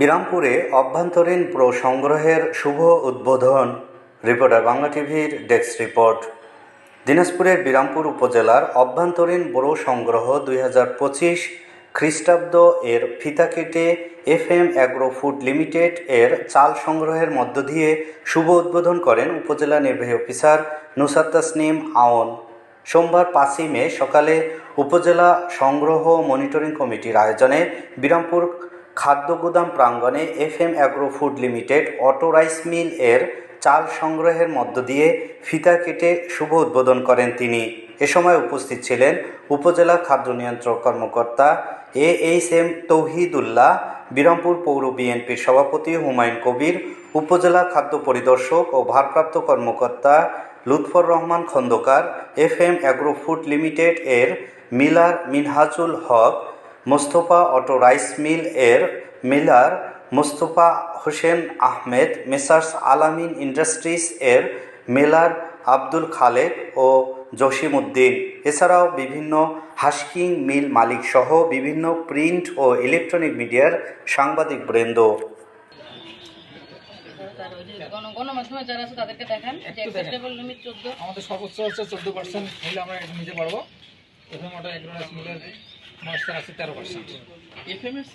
বিরামপুরে অভ্যন্তরীণ প্রো সংগ্রহের শুভ উদ্বোধন, রিপোর্টার বাংলা টিভির ডেস্ক রিপোর্ট। দিনাজপুরের বিরামপুর উপজেলার অভ্যন্তরীণ বড় সংগ্রহ দুই হাজার পঁচিশ খ্রিস্টাব্দ এর ফিতা কেটে F M agro food limited এর চাল সংগ্রহের মধ্য দিয়ে শুভ উদ্বোধন করেন উপজেলা নির্বাহী অফিসার নুসার তাসনিম আওন। সোমবার পাঁচই মে সকালে উপজেলা সংগ্রহ মনিটরিং কমিটির আয়োজনে বিরামপুর খাদ্য গুদাম প্রাঙ্গণে F M agro food limited auto rice mill এর চাল সংগ্রহের মধ্য দিয়ে ফিতা কেটে শুভ উদ্বোধন করেন তিনি। এ সময় উপস্থিত ছিলেন উপজেলা খাদ্য নিয়ন্ত্রক কর্মকর্তা A H M Touhidullah, Birampur পৌর বিএনপির সভাপতি হুমায়ুন কবির, উপজেলা খাদ্য পরিদর্শক ও ভারপ্রাপ্ত কর্মকর্তা Lutfar Rahman Khandakar F M agro food limited এর miller Minhajul Haque Mostafa auto rice mill এর miller Mostafa Hossain Ahmed messrs Alamin industries এর মেলার আব্দুল খালেক ও জসিমউদ্দিন। এছাড়াও বিভিন্ন হাস্কিং মিল মালিক সহ বিভিন্ন প্রিন্ট ও ইলেকট্রনিক মিডিয়ার সাংবাদিক বৃন্দ। আমাদের সর্বোচ্চ হচ্ছে চোদ্দ পার্সেন্ট হলে আমরা নিতে পারব প্রথম ওটা এগ্রোনাস মিলের ময়েশ্চার আছে তেরো পার্সেন্ট এফএম এর